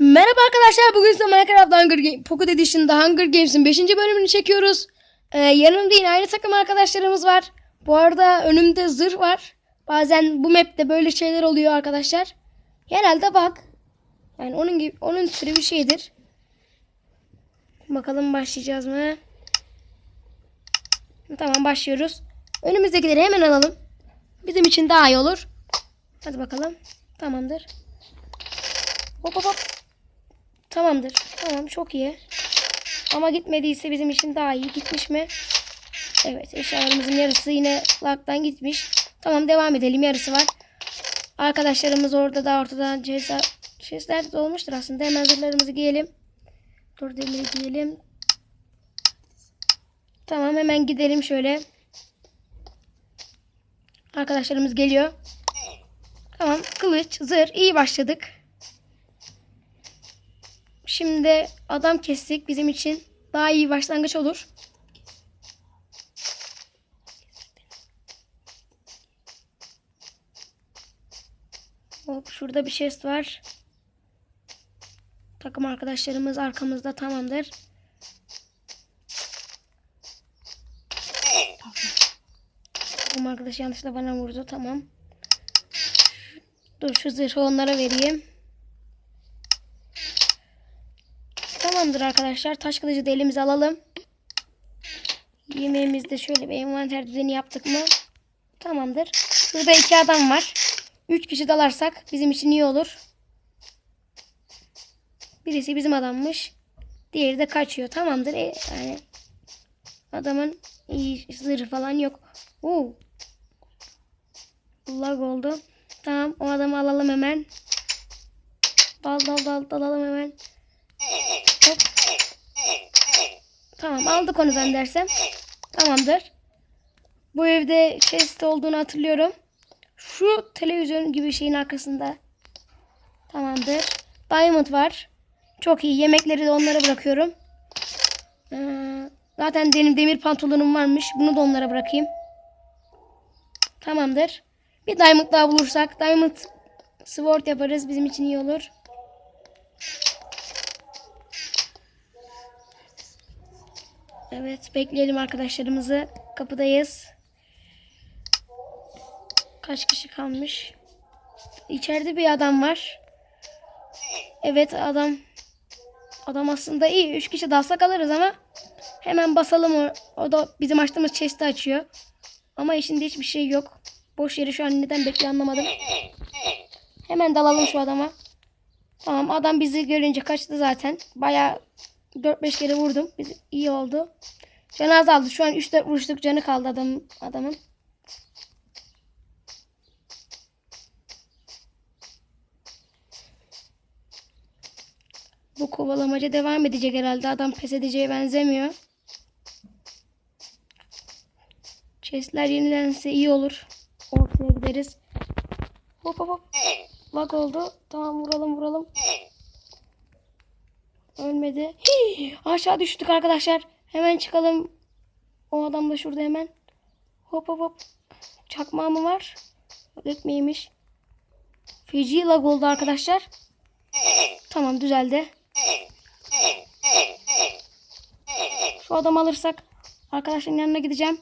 Merhaba arkadaşlar bugün size Minecraft Hunger Game, Pocket Edition'da Hunger Games'in 5. bölümünü çekiyoruz. Ee, yanımda yine aynı takım arkadaşlarımız var. Bu arada önümde zırh var. Bazen bu map'te böyle şeyler oluyor arkadaşlar. Genelde bak. Yani onun gibi onun türü bir şeydir. Bakalım başlayacağız mı? Tamam başlıyoruz. Önümüzdekileri hemen alalım. Bizim için daha iyi olur. Hadi bakalım. Tamamdır. Hop hop hop. Tamamdır. Tamam çok iyi. Ama gitmediyse bizim için daha iyi. Gitmiş mi? Evet eşyalarımızın yarısı yine lag'dan gitmiş. Tamam devam edelim. Yarısı var. Arkadaşlarımız orada da ortadan ceza şeyler de olmuştur aslında. Hemen zırhlarımızı giyelim. Dur demiri giyelim. Tamam hemen gidelim şöyle. Arkadaşlarımız geliyor. Tamam kılıç, zırh iyi başladık. Şimdi adam kestik bizim için daha iyi başlangıç olur. Hop şurada bir chest var. Takım arkadaşlarımız arkamızda tamamdır. Takım arkadaş yanlışla bana vurdu tamam. Dur şu zırhı onlara vereyim. Tamamdır arkadaşlar. Taş kılıcı da elimize alalım. Yemeğimizde şöyle bir envanter düzeni yaptık mı? Tamamdır. Burada iki adam var. Üç kişi dalarsak bizim için iyi olur. Birisi bizim adammış. Diğeri de kaçıyor. Tamamdır. E, yani adamın iyi zırhı falan yok. Oo. Lag oldu. Tamam o adamı alalım hemen. Dal dal dal dalalım hemen. Hop. Tamam aldık onu zannedersem. Tamamdır. Bu evde chest olduğunu hatırlıyorum. Şu televizyon gibi şeyin arkasında. Tamamdır. Diamond var. Çok iyi. Yemekleri de onlara bırakıyorum. Ee, zaten benim demir pantolonum varmış. Bunu da onlara bırakayım. Tamamdır. Bir diamond daha bulursak diamond sword yaparız. Bizim için iyi olur. Evet bekleyelim arkadaşlarımızı. Kapıdayız. Kaç kişi kalmış? İçeride bir adam var. Evet adam. Adam aslında iyi. Üç kişi dalsak alırız ama hemen basalım. O, o da bizim açtığımız chest'i açıyor. Ama içinde hiçbir şey yok. Boş yeri şu an neden bekliyor anlamadım. Hemen dalalım şu adama. Tamam adam bizi görünce kaçtı zaten. Bayağı 4-5 kere vurdum. Biz, iyi oldu. Canı azaldı. Şu an 3-4 vuruşluk canı kaldı adam, adamın. Bu kovalamaca devam edecek herhalde. Adam pes edeceğe benzemiyor. Chestler yenilense iyi olur. Ortaya gideriz. Hop hop hop. Bak oldu. Tamam vuralım vuralım. Ölmedi. Aşağı düştük arkadaşlar. Hemen çıkalım. O adam da şurada hemen. Hop hop hop. Çakmağı mı var? Ekmeğiymiş. Feci lag oldu arkadaşlar. Tamam düzeldi. Şu adamı alırsak arkadaşların yanına gideceğim.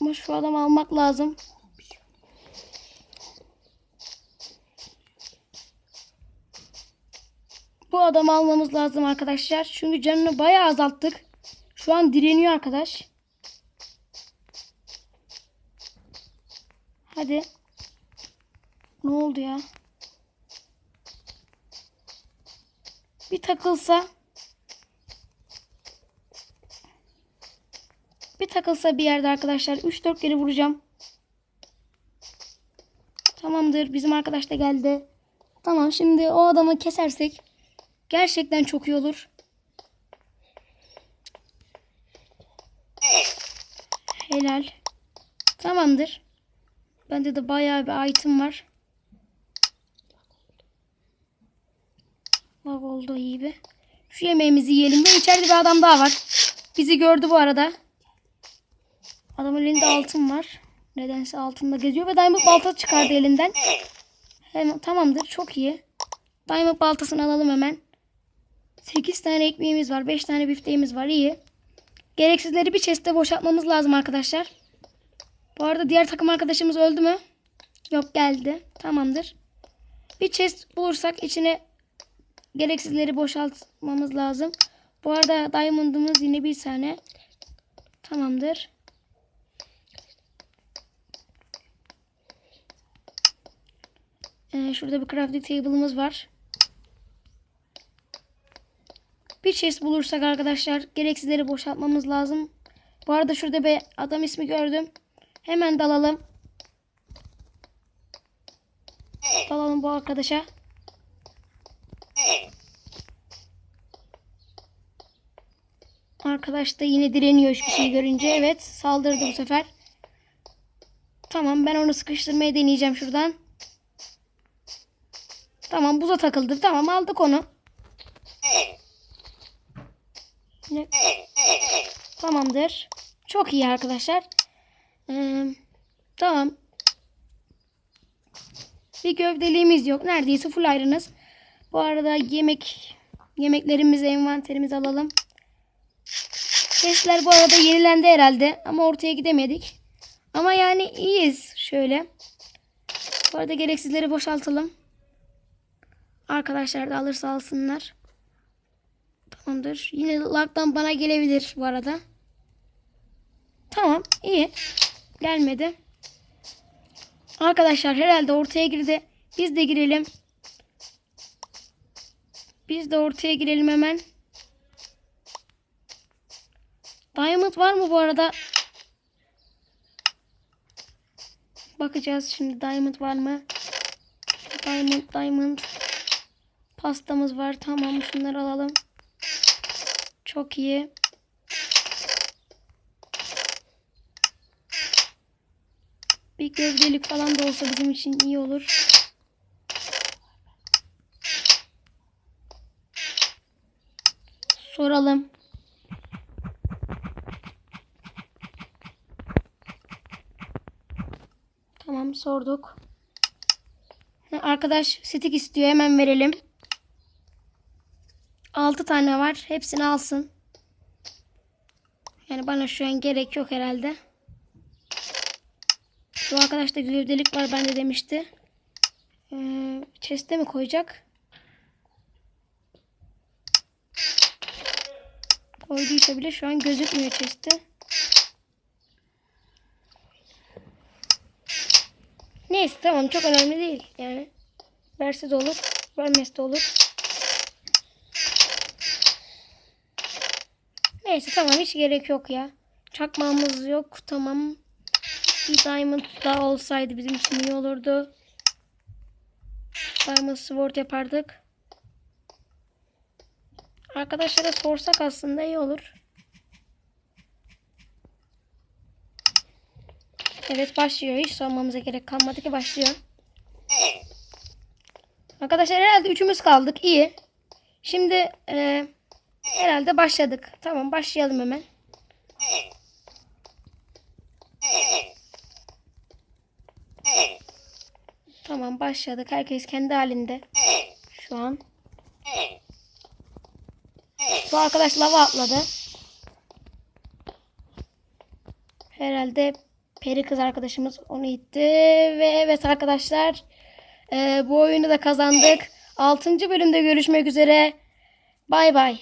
Ama şu adamı almak lazım. Bu adamı almamız lazım arkadaşlar. Çünkü canını bayağı azalttık. Şu an direniyor arkadaş. Hadi. Ne oldu ya? Bir takılsa. Bir takılsa bir yerde arkadaşlar. 3-4 kere vuracağım. Tamamdır. Bizim arkadaş da geldi. Tamam şimdi o adamı kesersek gerçekten çok iyi olur. Helal. Tamamdır. Bende de bayağı bir item var. Bak oldu iyi bir. Şu yemeğimizi yiyelim. Ve içeride bir adam daha var. Bizi gördü bu arada. Adamın elinde altın var. Nedense altında geziyor ve diamond balta çıkardı elinden. Hemen, tamamdır çok iyi. Diamond baltasını alalım hemen. 8 tane ekmeğimiz var. 5 tane bifteğimiz var. İyi. Gereksizleri bir chest'e boşaltmamız lazım arkadaşlar. Bu arada diğer takım arkadaşımız öldü mü? Yok geldi. Tamamdır. Bir chest bulursak içine gereksizleri boşaltmamız lazım. Bu arada diamond'ımız yine bir tane. Tamamdır. Ee, şurada bir crafting table'ımız var. Bir chest bulursak arkadaşlar gereksizleri boşaltmamız lazım. Bu arada şurada bir adam ismi gördüm. Hemen dalalım. Dalalım bu arkadaşa. Arkadaş da yine direniyor şu kişiyi görünce. Evet saldırdı bu sefer. Tamam ben onu sıkıştırmaya deneyeceğim şuradan. Tamam buza takıldı. Tamam aldık onu. Yine- Tamamdır. Çok iyi arkadaşlar. Ee, tamam. Bir gövdeliğimiz yok. Neredeyse full ayrınız. Bu arada yemek yemeklerimizi envanterimize alalım. Chestler bu arada yenilendi herhalde ama ortaya gidemedik. Ama yani iyiyiz şöyle. Bu arada gereksizleri boşaltalım. Arkadaşlar da alırsa alsınlar. Tamamdır. Yine lag'dan bana gelebilir bu arada. Tamam iyi. Gelmedi. Arkadaşlar herhalde ortaya girdi. Biz de girelim. Biz de ortaya girelim hemen. Diamond var mı bu arada? Bakacağız şimdi diamond var mı? Diamond, diamond. Pastamız var. Tamam şunları alalım. Çok iyi. Bir gövdelik falan da olsa bizim için iyi olur. Soralım. Tamam sorduk. Arkadaş stick istiyor hemen verelim. 6 tane var. Hepsini alsın. Yani bana şu an gerek yok herhalde. Bu arkadaşta gövdelik var bende demişti. Ee, chest'e mi koyacak? Koyduysa bile şu an gözükmüyor chest'te. Neyse tamam çok önemli değil yani. Verse de olur, vermesi de olur. Neyse tamam hiç gerek yok ya. Çakmağımız yok tamam. Bir diamond daha olsaydı bizim için iyi olurdu. Diamond sword yapardık. Arkadaşlara sorsak aslında iyi olur. Evet başlıyor. Hiç sormamıza gerek kalmadı ki başlıyor. Arkadaşlar herhalde üçümüz kaldık. İyi. Şimdi e, herhalde başladık. Tamam başlayalım hemen. Tamam başladık. Herkes kendi halinde. Şu an. Bu arkadaş lava atladı. Herhalde peri kız arkadaşımız onu itti. Ve evet arkadaşlar e, bu oyunu da kazandık. 6. bölümde görüşmek üzere. Bay bay.